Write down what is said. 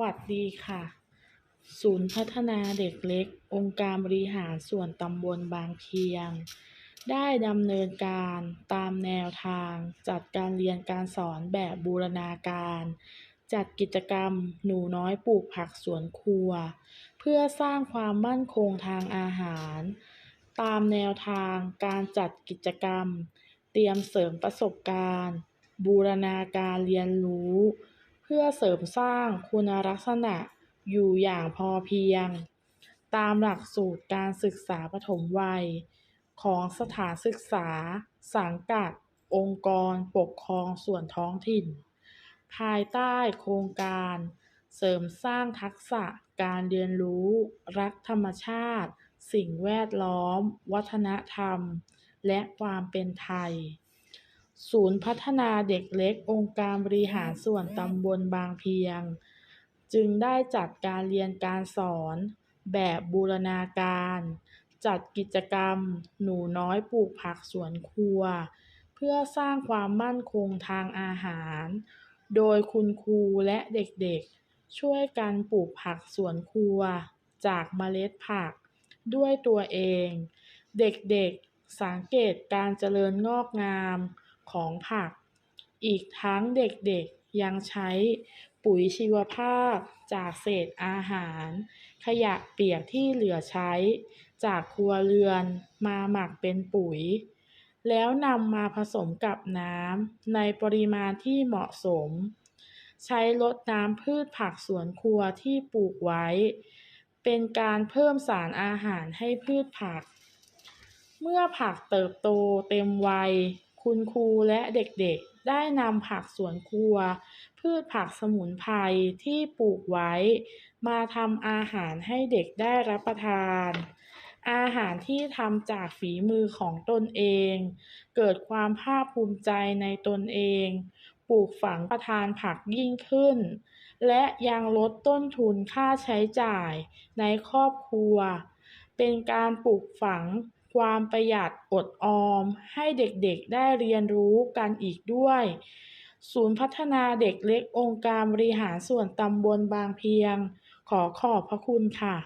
วัสดีค่ะ ศูนย์พัฒนาเด็กเล็ก องค์การบริหารส่วนตำบลบางเพียง ได้ดำเนินการตามแนวทาง จัดการเรียนการสอนแบบบูรณาการ จัดกิจกรรมหนูน้อยปลูกผักสวนครัว เพื่อสร้างความมั่นคงทางอาหาร ตามแนวทางการจัดกิจกรรม เตรียมเสริมประสบการณ์ บูรณาการเรียนรู้ เพื่อเสริมสร้างคุณลักษณะอยู่อย่างพอเพียง ตามหลักสูตรการศึกษาปฐมวัย ของสถานศึกษา สังกัด องค์กร ปกครองส่วนท้องถิ่น ภายใต้โครงการ เสริมสร้างทักษะการเรียนรู้ รักธรรมชาติ สิ่งแวดล้อม วัฒนธรรม และความเป็นไทย ศูนย์พัฒนาเด็กเล็กองค์การบริหารส่วนตำบลบางเพียง จึงได้จัดการเรียนการสอนแบบบูรณาการ จัดกิจกรรม หนูน้อยปลูกผักสวนครัว เพื่อสร้างความมั่นคงทางอาหาร โดยคุณครูและเด็กๆ ช่วยกันปลูกผักสวนครัว จากเมล็ดผัก ด้วยตัวเอง เด็กๆสังเกตการเจริญงอกงาม ของผัก อีกทั้งเด็กๆยังใช้ปุ๋ยชีวภาพจากเศษอาหาร ขยะเปียกที่เหลือใช้ จากครัวเรือนมาหมักเป็นปุ๋ย แล้วนำมาผสมกับน้ำในปริมาณที่เหมาะสม ใช้รดน้ำพืชผักสวนครัวที่ปลูกไว้ เป็นการเพิ่มสารอาหารให้พืชผัก เมื่อผักเติบโตเต็มวัย คุณครูและเด็กๆ ได้นำผักสวนครัว พืชผักสมุนไพรที่ปลูกไว้ มาทำอาหารให้เด็กได้รับประทาน อาหารที่ทำจากฝีมือของตนเอง เกิดความภาคภูมิใจในตนเอง ปลูกฝังประทานผักยิ่งขึ้น และยังลดต้นทุนค่าใช้จ่ายในครอบครัว เป็นการปลูกฝัง ความประหยัดอดออม ให้เด็กๆได้เรียนรู้กันอีกด้วย ศูนย์พัฒนาเด็กเล็กองค์การบริหารส่วนตำบลบางเพียง ขอขอบพระคุณค่ะ